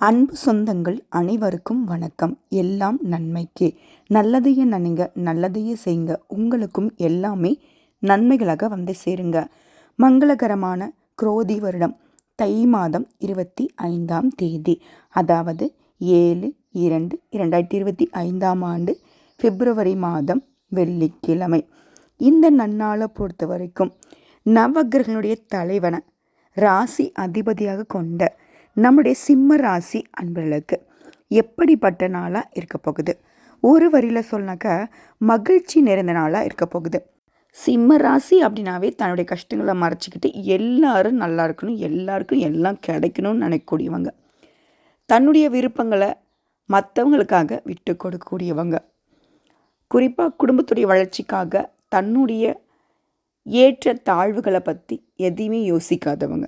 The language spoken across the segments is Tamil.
அன்பு சொந்தங்கள் அனைவருக்கும் வணக்கம். எல்லாம் நன்மைக்கே. நல்லதையே நினைங்க நல்லதையே செய்யுங்க உங்களுக்கும் எல்லாமே நன்மைகளாக வந்து சேருங்க. மங்களகரமான குரோதி வருடம். தை மாதம் இருபத்தி ஐந்தாம் தேதி. அதாவது ஏழு இரண்டு இரண்டாயிரத்தி இருபத்தி ஐந்தாம் ஆண்டு பிப்ரவரி மாதம் வெள்ளிக்கிழமை. இந்த நன்னாளை பொறுத்த வரைக்கும் நவகிரகனுடைய தலைவனை ராசி அதிபதியாக கொண்ட நம்முடைய சிம்ம ராசி அன்பர்களுக்கு எப்படிப்பட்ட நாளாக இருக்க போகுது? ஒரு வரியில் சொன்னாக்கா மகிழ்ச்சி நிறைந்த நாளாக இருக்க போகுது. சிம்ம ராசி அப்படின்னாவே தன்னுடைய கஷ்டங்களை மறைச்சிக்கிட்டு எல்லாரும் நல்லா இருக்கணும் எல்லாருக்கும் எல்லாம் கிடைக்கணும்னு நினைக்கக்கூடியவங்க. தன்னுடைய விருப்பங்களை மற்றவங்களுக்காக விட்டு கொடுக்கக்கூடியவங்க. குறிப்பாக குடும்பத்துடைய வளர்ச்சிக்காக தன்னுடைய ஏற்ற தாழ்வுகளை பற்றி எதையுமே யோசிக்காதவங்க.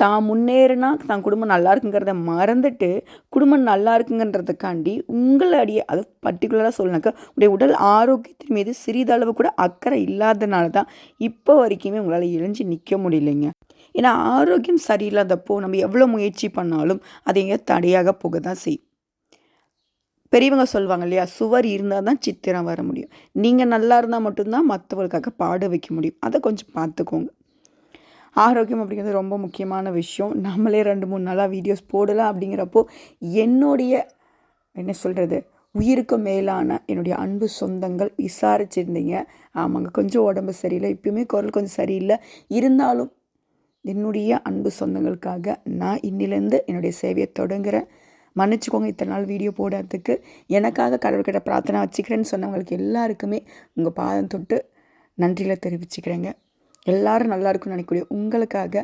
தான் முன்னேறினா தான் குடும்பம் நல்லா இருக்குங்கிறத மறந்துட்டு குடும்பம் நல்லா இருக்குங்கன்றதுக்காண்டி உங்களுடைய அது பர்டிகுலராக சொல்லணாக்கா உடைய உடல் ஆரோக்கியத்தின் மீது சிறிதளவு கூட அக்கறை இல்லாதனால தான் இப்போ வரைக்குமே உங்களால் இழிஞ்சு நிற்க முடியலைங்க. ஏன்னா ஆரோக்கியம் சரியில்லாதப்போ நம்ம எவ்வளோ முயற்சி பண்ணாலும் அது எங்கே தடையாக போக தான் செய்யும். பெரியவங்க சொல்லுவாங்க இல்லையா சுவர் இருந்தால் தான் சித்திரம் வர முடியும். நீங்கள் நல்லா இருந்தால் மட்டும்தான் மற்றவர்களுக்காக பாட வைக்க முடியும். அதை கொஞ்சம் பார்த்துக்கோங்க. ஆரோக்கியம் அப்படிங்கிறது ரொம்ப முக்கியமான விஷயம். நம்மளே ரெண்டு மூணு நாளாக வீடியோஸ் போடலாம் அப்படிங்கிறப்போ என்னுடைய என்ன சொல்கிறது உயிருக்கு மேலான என்னுடைய அன்பு சொந்தங்கள் விசாரிச்சிருந்தீங்க. ஆமாங்க கொஞ்சம் உடம்பு சரியில்லை. இப்பயுமே குரல் கொஞ்சம் சரியில்லை. இருந்தாலும் என்னுடைய அன்பு சொந்தங்களுக்காக நான் இன்னிலேருந்து என்னுடைய சேவையை தொடங்குகிறேன் மன்னிச்சுக்கோங்க இத்தனை நாள் வீடியோ போடுறதுக்கு. எனக்காக கடவுள்கிட்ட பிரார்த்தனை வச்சுக்கிறேன்னு சொன்னவங்களுக்கு எல்லாருக்குமே உங்கள் பாதம் தொட்டு நன்றியில் தெரிவிச்சுக்கிறேங்க. எல்லாரும் நல்லா இருக்கும்னு நினைக்கக்கூடிய உங்களுக்காக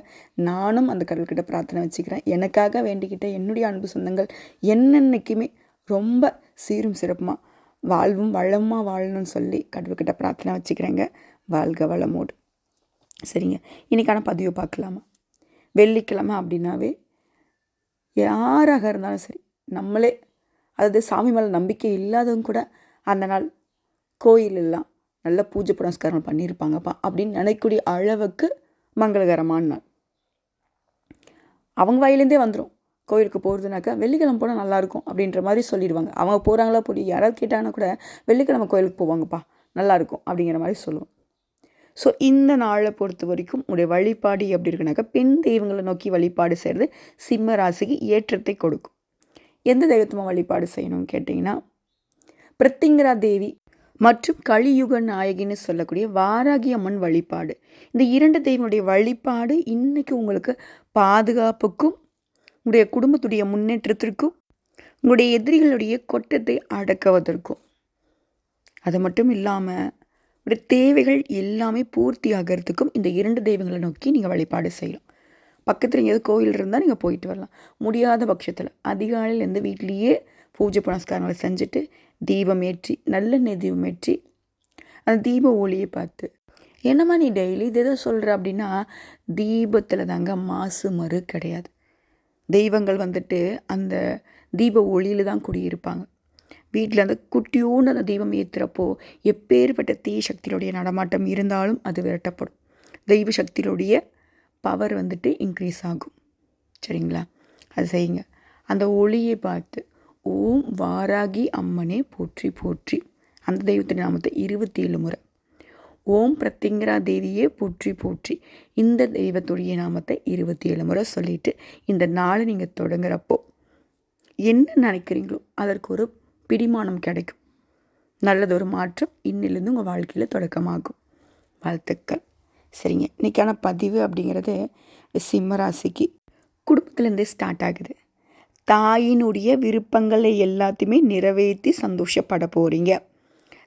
நானும் அந்த கடவுள்கிட்ட பிரார்த்தனை வச்சுக்கிறேன். எனக்காக வேண்டிக்கிட்ட என்னுடைய அன்பு சொந்தங்கள் என்னென்னைக்குமே ரொம்ப சீரும் சிறப்புமாக வாழ்வும் வளமாக வாழணும்னு சொல்லி கடவுள்கிட்ட பிரார்த்தனை வச்சுக்கிறேங்க. வாழ்க வளமோடு. சரிங்க இன்றைக்கான பதிவை பார்க்கலாமா? வெள்ளிக்கிழமை அப்படின்னாவே யாராக இருந்தாலும் சரி நம்மளே அதாவது சாமி மேலே நம்பிக்கை இல்லாதவங்க கூட அந்த நாள் கோயில் எல்லாம் நல்ல பூஜை புனஸ்காரம் பண்ணியிருப்பாங்கப்பா அப்படின்னு நினைக்கக்கூடிய அளவுக்கு மங்களகரமான நாள். அவங்க வாயிலேருந்தே வந்துடும் கோயிலுக்கு போகிறதுனாக்கா வெள்ளிக்கிழமை போனால் நல்லாயிருக்கும் அப்படின்ற மாதிரி சொல்லிடுவாங்க. அவங்க போகிறாங்களா போய் யாராவது கேட்டாங்கன்னா கூட வெள்ளிக்கிழமை கோயிலுக்கு போவாங்கப்பா நல்லாயிருக்கும் அப்படிங்கிற மாதிரி சொல்லுவோம் ஸோ இந்த நாளை பொறுத்த வரைக்கும் உடைய வழிபாடு எப்படி இருக்குனாக்கா பெண் தெய்வங்களை நோக்கி வழிபாடு செய்கிறது சிம்ம ராசிக்கு ஏற்றத்தை கொடுக்கும். எந்த தெய்வத்தமாக வழிபாடு செய்யணும்னு கேட்டிங்கன்னா பிரத்திங்கரா தேவி மற்றும் கலியுக நாயகின்னு சொல்லக்கூடிய வாராகி அம்மன் வழிபாடு. இந்த இரண்டு தெய்வனுடைய வழிபாடு இன்றைக்கி உங்களுக்கு பாதுகாப்புக்கும் உங்களுடைய குடும்பத்துடைய முன்னேற்றத்திற்கும் உங்களுடைய எதிரிகளுடைய கொட்டத்தை அடக்குவதற்கும். அது மட்டும் இல்லாமல் உடைய தேவைகள் எல்லாமே பூர்த்தி ஆகிறதுக்கும் இந்த இரண்டு தெய்வங்களை நோக்கி நீங்கள் வழிபாடு செய்யலாம். பக்கத்தில் எங்கேயாவது கோயில் இருந்தால் நீங்கள் போயிட்டு வரலாம். முடியாத பட்சத்தில் அதிகாலையில் வீட்லேயே பூஜை புனஸ்காரங்களை செஞ்சுட்டு தீபம் ஏற்றி நல்லெண்ணெய் தீபம் ஏற்றி அந்த தீப ஒளியை பார்த்து என்னம்மா நீ டெய்லி இது எதை சொல்கிற அப்படின்னா தீபத்தில் தாங்க மாசு மறு கிடையாது. தெய்வங்கள் வந்துட்டு அந்த தீப ஒளியில் தான் குடியிருப்பாங்க. வீட்டில் அந்த குட்டியோன்னு அந்த தீபம் ஏற்றுறப்போ எப்பேற்பட்ட தீ சக்தியுடைய நடமாட்டம் இருந்தாலும் அது விரட்டப்படும். தெய்வ சக்தியுடைய பவர் வந்துட்டு இன்க்ரீஸ் ஆகும். சரிங்களா? அது செய்யுங்க. அந்த ஒளியை பார்த்து ஓம் வாராகி அம்மனே போற்றி போற்றி. அந்த தெய்வத்தின் நாமத்தை இருபத்தி ஏழு முறை. ஓம் பிரத்திங்கரா தேவியே போற்றி போற்றி. இந்த தெய்வத்துடைய நாமத்தை இருபத்தி ஏழு முறை சொல்லிவிட்டு இந்த நாளை நீங்கள் தொடங்குறப்போ என்ன நினைக்கிறீங்களோ அதற்கு ஒரு பிடிமானம் கிடைக்கும். நல்லதொரு மாற்றம் இன்னிலிருந்து உங்கள் வாழ்க்கையில் தொடக்கமாகும். வாழ்த்துக்கள். சரிங்க. இன்றைக்கான பதிவு அப்படிங்கிறது சிம்மராசிக்கு குடும்பத்துலேருந்தே ஸ்டார்ட் ஆகுது. தாயினுடைய விருப்பங்களை எல்லாத்தையுமே நிறைவேற்றி சந்தோஷப்பட போகிறீங்க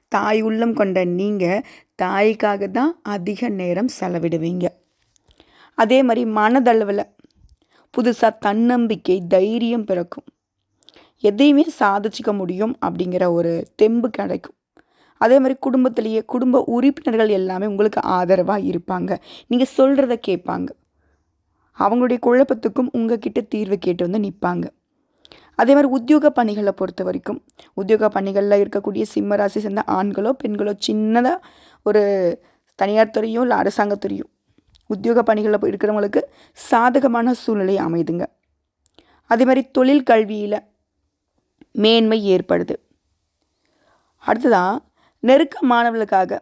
தாய் உள்ளம் கொண்ட நீங்கள் தாய்க்காக தான் அதிக நேரம் செலவிடுவீங்க. அதே மாதிரி மனதளவில் புதுசாக தன்னம்பிக்கை தைரியம் பிறக்கும். எதையுமே சாதிச்சிக்க முடியும் அப்படிங்கிற ஒரு தெம்பு கிடைக்கும். அதே மாதிரி குடும்பத்திலேயே குடும்ப உறுப்பினர்கள் எல்லாமே உங்களுக்கு ஆதரவாக இருப்பாங்க. நீங்கள் சொல்கிறத கேட்பாங்க. அவங்களுடைய குழப்பத்துக்கும் உங்ககிட்ட தீர்வு கேட்டு வந்து நிற்பாங்க அதே மாதிரி உத்தியோக பணிகளை பொறுத்த வரைக்கும் உத்தியோக பணிகளில் இருக்கக்கூடிய சிம்மராசி சேர்ந்த ஆண்களோ பெண்களோ சின்னதாக ஒரு தனியார் துறையோ இல்லை அரசாங்கத்துறையோ உத்தியோக பணிகளில் இருக்கிறவங்களுக்கு சாதகமான சூழ்நிலை அமைதுங்க. அதே மாதிரி தொழில் கல்வியில் மேன்மை ஏற்படுது. அடுத்ததான் நெருக்கமானவர்களுக்காக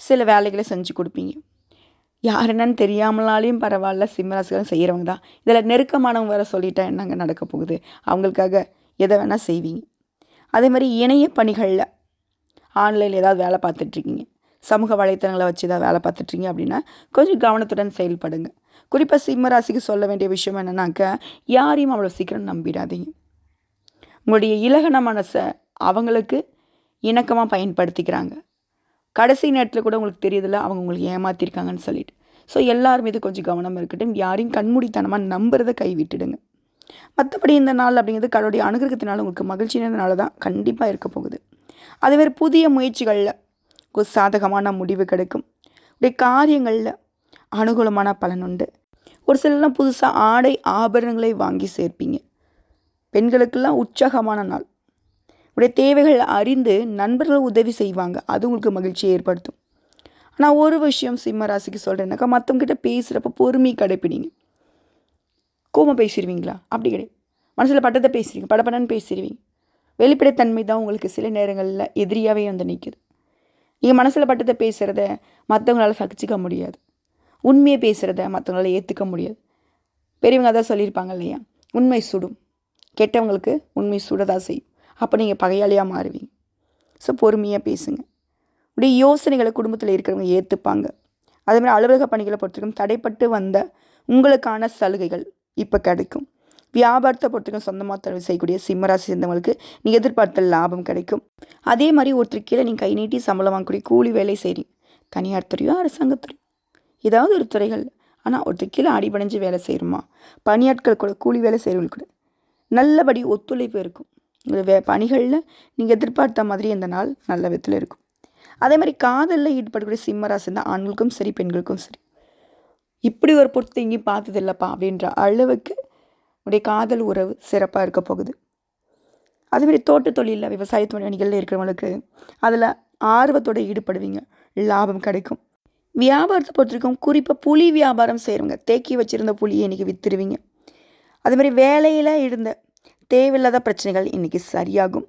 சில வேலைகளை செஞ்சு கொடுப்பீங்க. யார் என்னன்னு தெரியாமலாலையும் பரவாயில்ல சிம்மராசிகளும் செய்கிறவங்க தான். இதில் நெருக்கமானவங்க வர சொல்லிட்டா என்னங்க நடக்க போகுது? அவங்களுக்காக எதை வேணால் செய்வீங்க. அதே மாதிரி இணைய பணிகளில் ஆன்லைனில் ஏதாவது வேலை பார்த்துட்ருக்கீங்க. சமூக வலைத்தளங்களை வச்சு ஏதாவது வேலை பார்த்துட்ருக்கீங்க அப்படின்னா கொஞ்சம் கவனத்துடன் செயல்படுங்க. குறிப்பாக சிம்மராசிக்கு சொல்ல வேண்டிய விஷயம் என்னென்னாக்க யாரையும் அவ்வளோ சீக்கிரம் நம்பிடாதீங்க. உங்களுடைய இலகன மனசை அவங்களுக்கு இணக்கமாக பயன்படுத்திக்கிறாங்க. கடைசி நேரத்தில் கூட உங்களுக்கு தெரியுதுல்ல அவங்க உங்களுக்கு ஏமாற்றிருக்காங்கன்னு சொல்லிட்டு. ஸோ எல்லார் மீது கொஞ்சம் கவனம் இருக்கட்டும். யாரையும் கண்மூடித்தனமாக நம்புறதை கைவிட்டுடுங்க. மற்றபடி இந்த நாள் அப்படிங்கிறது கடவுளுடைய அனுகிரகத்தினால உங்களுக்கு மகிழ்ச்சியினால தான் கண்டிப்பாக இருக்க போகுது. அதேமாதிரி புதிய முயற்சிகளில் ஒரு சாதகமான முடிவு கிடைக்கும். உடைய காரியங்களில் அனுகூலமான பலன் உண்டு. ஒரு சிலர்லாம் புதுசாக ஆடை ஆபரணங்களை வாங்கி சேர்ப்பீங்க. பெண்களுக்கெல்லாம் உற்சாகமான நாள். உடைய தேவைகள் அறிந்து நண்பர்கள் உதவி செய்வாங்க. அது உங்களுக்கு மகிழ்ச்சியை ஏற்படுத்தும். ஆனால் ஒரு விஷயம் சிம்ம ராசிக்கு சொல்கிறேன்னாக்கா மற்றவங்கிட்ட பேசுகிறப்ப பொறுமை கடைப்பிடிங்க. கோமம் பேசிடுவீங்களா? அப்படி கிடையாது. மனசில் பட்டத்தை பேசுறீங்க படப்படன்னு பேசிடுவீங்க. வெளிப்படைத்தன்மை தான் உங்களுக்கு சில நேரங்களில் எதிரியாகவே வந்து நிற்குது நீங்கள் மனசில் பட்டத்தை பேசுகிறத மற்றவங்களால சகிச்சிக்க முடியாது. உண்மையை பேசுகிறத மற்றவங்களால ஏற்றுக்க முடியாது. பெரியவங்க அதான் சொல்லியிருப்பாங்க இல்லையா? உண்மை சுடும். கெட்டவங்களுக்கு உண்மை சுடதான் செய்யும். அப்போ நீங்கள் பகையாளியாக மாறுவீங்க. ஸோ பொறுமையாக பேசுங்க. உடைய யோசனைகளை குடும்பத்தில் இருக்கிறவங்க ஏற்றுப்பாங்க அதேமாதிரி அலுவலக பணிகளை பொறுத்தவரைக்கும் தடைப்பட்டு வந்த உங்களுக்கான சலுகைகள் இப்போ கிடைக்கும். வியாபாரத்தை பொறுத்தவரைக்கும் சொந்தமாக தலைவர் செய்யக்கூடிய சிம்மராசி சேர்ந்தவங்களுக்கு நீ எதிர்பார்த்த லாபம் கிடைக்கும். அதே மாதிரி ஒருத்தர் கீழே நீங்கள் கை நீட்டி சம்பளம் வாங்கக்கூடிய கூலி வேலை செய்கிறீங்க தனியார் துறையோ அரசாங்கத்துறையோ ஏதாவது ஒரு துறைகள். ஆனால் ஒருத்தர் கீழே அடிபடைஞ்சு வேலை செய்கிறோமா பணியாட்கள் கூட கூலி வேலை செய்கிறவங்களுக்கு கூட நல்லபடி ஒத்துழைப்பு இருக்கும். வே பணிகளில் நீங்கள் எதிர்பார்த்த மாதிரி இந்த நாள் நல்ல விதத்தில் இருக்கும். அதே மாதிரி காதலில் ஈடுபடக்கூடிய சிம்மராசி தான் ஆண்களுக்கும் சரி பெண்களுக்கும் சரி. இப்படி ஒரு பொறுத்து எங்கேயும் பார்த்தது இல்லைப்பா அப்படின்ற அளவுக்கு உடைய காதல் உறவு சிறப்பாக இருக்க போகுது. அதேமாதிரி தோட்ட தொழிலில் விவசாய தொழில்களில் இருக்கிறவங்களுக்கு அதில் ஆர்வத்தோடு ஈடுபடுவீங்க. லாபம் கிடைக்கும். வியாபாரத்தை பொறுத்த வரைக்கும் குறிப்பாக புலி வியாபாரம் செய்கிறவங்க தேக்கி வச்சுருந்த புளியை இன்றைக்கி விற்றுருவீங்க அதுமாதிரி வேலையில் இருந்த தேவையில்லாத பிரச்சனைகள் இன்றைக்கி சரியாகும்.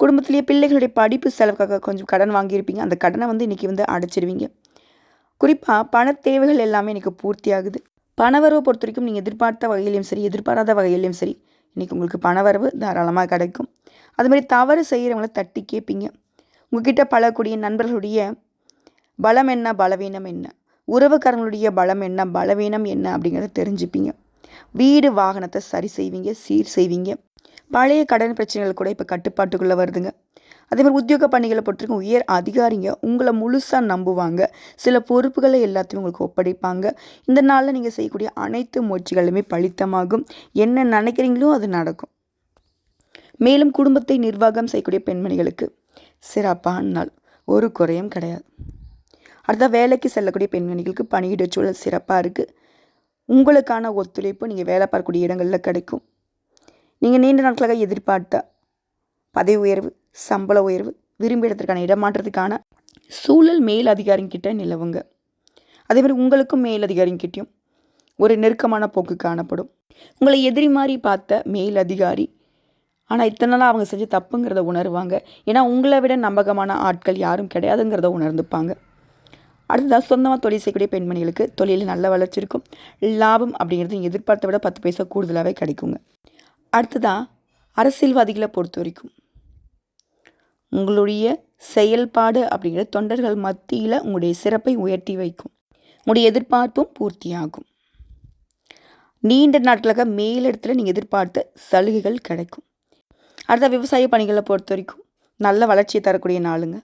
குடும்பத்திலேயே பிள்ளைகளுடைய படிப்பு செலவுக்காக கொஞ்சம் கடன் வாங்கியிருப்பீங்க. அந்த கடனை வந்து இன்றைக்கி வந்து அடைச்சிடுவீங்க குறிப்பாக பண தேவைகள் எல்லாமே இன்றைக்கி பூர்த்தி ஆகுது பணவரவை பொறுத்த வரைக்கும் நீங்கள் எதிர்பார்த்த வகையிலையும் சரி எதிர்பாராத வகையிலையும் சரி இன்றைக்கி உங்களுக்கு பணவரவு தாராளமாக கிடைக்கும். அதுமாதிரி தவறு செய்கிறவங்கள தட்டி கேட்பீங்க உங்ககிட்ட பழக்கூடிய நண்பர்களுடைய பலம் என்ன பலவீனம் என்ன? உறவுக்காரங்களுடைய பலம் என்ன பலவீனம் என்ன அப்படிங்கிறத தெரிஞ்சுப்பீங்க. வீடு வாகனத்தை சரி செய்வீங்க சீர் செய்வீங்க. பழைய கடன் பிரச்சனைகள் கூட இப்போ கட்டுப்பாட்டுக்குள்ளே வருதுங்க. அதே மாதிரி உத்தியோக பணிகளை பொறுத்திருக்கும் உயர் அதிகாரிங்க உங்களை முழுசாக நம்புவாங்க. சில பொறுப்புகளை எல்லாத்தையும் உங்களுக்கு ஒப்படைப்பாங்க. இந்த நாளில் நீங்கள் செய்யக்கூடிய அனைத்து முயற்சிகளுமே பழித்தமாகும் என்ன நினைக்கிறீங்களோ அது நடக்கும். மேலும் குடும்பத்தை நிர்வாகம் செய்யக்கூடிய பெண்மணிகளுக்கு சிறப்பான நாள். ஒரு குறையும் கிடையாது. அடுத்த வேலைக்கு செல்லக்கூடிய பெண்மணிகளுக்கு பணியிட சூழல் சிறப்பாக இருக்குது உங்களுக்கான ஒத்துழைப்பு நீங்கள் வேலை பார்க்கக்கூடிய இடங்களில் கிடைக்கும். நீங்கள் நீண்ட நாட்களாக எதிர்பார்த்த பதவி உயர்வு சம்பள உயர்வு விரும்பிய இடத்திற்கான இடமாற்றத்துக்கான சூழல் மேல் அதிகாரிங்கிட்ட நிலவுங்க. அதேமாதிரி உங்களுக்கும் மேல் அதிகாரிங்கிட்டையும் ஒரு நெருக்கமான போக்கு காணப்படும். உங்களை எதிரி மாதிரி பார்த்த மேல் அதிகாரி ஆனால் இத்தனை நாளாக அவங்க செஞ்ச தப்புங்கிறத உணருவாங்க. ஏன்னா உங்களை விட நம்பகமான ஆட்கள் யாரும் கிடையாதுங்கிறத உணர்ந்துப்பாங்க. அடுத்ததாக சொந்தமாக தொழில் செய்யக்கூடிய பெண்மணிகளுக்கு தொழிலில் நல்ல வளர்ச்சி இருக்கும். லாபம் அப்படிங்கிறது எதிர்பார்த்த விட பத்து பைசா கூடுதலாகவே கிடைக்குங்க. அடுத்ததாக அரசியல்வாதிகளை பொறுத்த வரைக்கும். உங்களுடைய செயல்பாடு அப்படிங்கிற தொண்டர்கள் மத்தியில் உங்களுடைய சிறப்பை உயர்த்தி வைக்கும். உங்களுடைய எதிர்பார்ப்பும் பூர்த்தியாகும். நீண்ட நாட்களாக மேலிடத்தில் நீங்கள் எதிர்பார்த்த சலுகைகள் கிடைக்கும். அடுத்த விவசாய பணிகளை பொறுத்த வரைக்கும் நல்ல வளர்ச்சியை தரக்கூடிய நாளுங்க.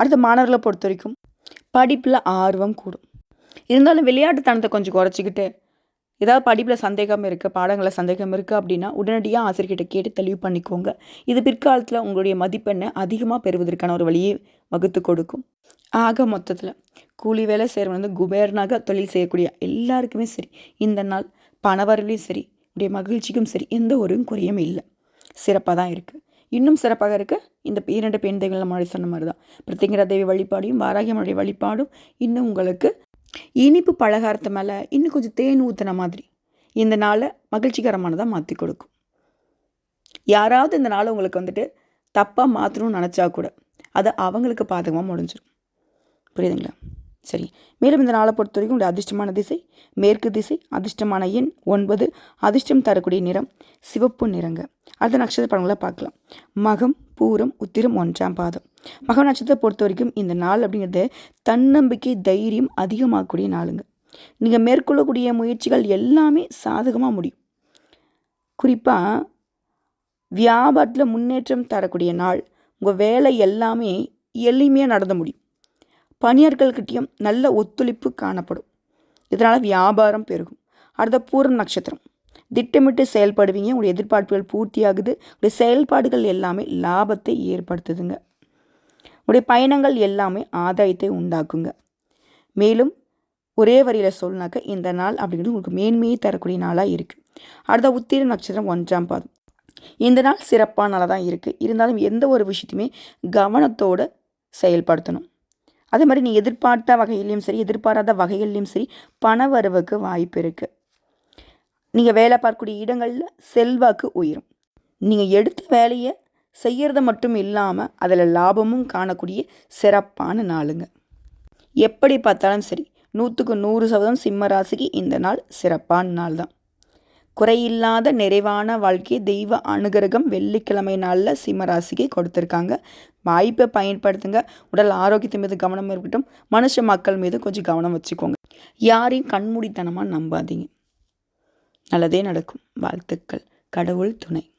அடுத்த மாணவர்களை பொறுத்த வரைக்கும் படிப்பில் ஆர்வம் கூடும். இருந்தாலும் விளையாட்டுத்தனத்தை கொஞ்சம் குறைச்சிக்கிட்டு ஏதாவது படிப்பில் சந்தேகம் இருக்குது பாடங்களில் சந்தேகம் இருக்குது அப்படின்னா உடனடியாக ஆசிரியர்கிட்ட கேட்டு தெளிவு பண்ணிக்கோங்க. இது பிற்காலத்தில் உங்களுடைய மதிப்பெண்ணை அதிகமாக பெறுவதற்கான ஒரு வழியை வகுத்து கொடுக்கும். ஆக மொத்தத்தில் கூலி வேலை செய்கிறவங்க வந்து குபேரனாக தொழில் செய்யக்கூடிய எல்லாருக்குமே சரி இந்த நாள் பணவரலையும் சரி உடைய மகிழ்ச்சிக்கும் சரி எந்த ஒரு குறையும் இல்லை. சிறப்பாக தான் இருக்குது இன்னும் சிறப்பாக இருக்க. இந்த இரண்டு பெண் தெய்வங்கள் மழை சொன்ன மாதிரி தான் பிரத்யங்கரா தேவி வழிபாடையும் வாராகியமனுடைய வழிபாடும் இன்னும் உங்களுக்கு இனிப்பு பலகாரத்து மேலே இன்னும் கொஞ்சம் தேன் ஊற்றின மாதிரி இந்த நாளை மகிழ்ச்சிகரமானதாக மாற்றி கொடுக்கும். யாராவது இந்த நாளை உங்களுக்கு வந்துட்டு தப்பாக மாற்றணும்னு நினச்சா கூட அது அவங்களுக்கு பாதகமாக முடிஞ்சிடும். புரியுதுங்களா? சரி. மேலும் இந்த நாளை பொறுத்த வரைக்கும் உடைய அதிர்ஷ்டமான திசை மேற்கு திசை அதிர்ஷ்டமான எண் ஒன்பது. அதிர்ஷ்டம் தரக்கூடிய நிறம் சிவப்பு நிறங்க. அடுத்த நட்சத்திர படங்களை பார்க்கலாம். மகம் பூரம் உத்திரம் ஒன்றாம் பாதம். மகம் நட்சத்திரத்தை பொறுத்த வரைக்கும் இந்த நாள் அப்படிங்கிறது தன்னம்பிக்கை தைரியம் அதிகமாகக்கூடிய நாளுங்க. நீங்கள் மேற்கொள்ளக்கூடிய முயற்சிகள் எல்லாமே சாதகமாக முடியும். குறிப்பாக வியாபாரத்தில் முன்னேற்றம் தரக்கூடிய நாள் உங்கள் வேலை எல்லாமே எளிமையாக நடந்த முடியும். பணியார்கள்கிட்டையும் நல்ல ஒத்துழைப்பு காணப்படும். இதனால் வியாபாரம் பெருகும். அடுத்த பூரம் நட்சத்திரம். திட்டமிட்டு செயல்படுவீங்க. உங்களுடைய எதிர்பார்ப்புகள் பூர்த்தியாகுது. உங்களுடைய செயல்பாடுகள் எல்லாமே லாபத்தை ஏற்படுத்துதுங்க. உங்களுடைய பயணங்கள் எல்லாமே ஆதாயத்தை உண்டாக்குங்க. மேலும் ஒரே வரியில் சொல்லினாக்க இந்த நாள் அப்படிங்கிறது உங்களுக்கு மேன்மையை தரக்கூடிய நாளாக இருக்குது அடுத்த உத்திர நட்சத்திரம் ஒன்றாம் பாதம். இந்த நாள் சிறப்பான நாளாக தான் இருக்குது இருந்தாலும் எந்த ஒரு விஷயத்தையுமே கவனத்தோடு செயல்படுத்தணும். அதே மாதிரி நீ எதிர்பார்த்த வகையிலையும் சரி எதிர்பாராத வகையிலையும் சரி பண வரவுக்கு வாய்ப்பு இருக்குது நீங்கள் வேலை பார்க்கக்கூடிய இடங்களில் செல்வாக்கு உயரும். நீங்கள் எடுத்த வேலையை செய்கிறது மட்டும் இல்லாமல் அதில் லாபமும் காணக்கூடிய சிறப்பான நாளுங்க. எப்படி பார்த்தாலும் சரி நூற்றுக்கு நூறு சதவீதம் சிம்ம ராசிக்கு இந்த நாள் சிறப்பான நாள் தான் குறையில்லாத நிறைவான வாழ்க்கையை தெய்வ அனுகிரகம் வெள்ளிக்கிழமை நாளில் சிம்மராசிக்கு கொடுத்துருக்காங்க. வாய்ப்பை பயன்படுத்துங்க. உடல் ஆரோக்கியத்தின் மீது கவனம் இருக்கட்டும். மனுஷ மக்கள் மீது கொஞ்சம் கவனம் வச்சுக்கோங்க. யாரையும் கண்மூடித்தனமாக நம்பாதீங்க. நல்லதே நடக்கும். வாழ்த்துக்கள். கடவுள் துணை.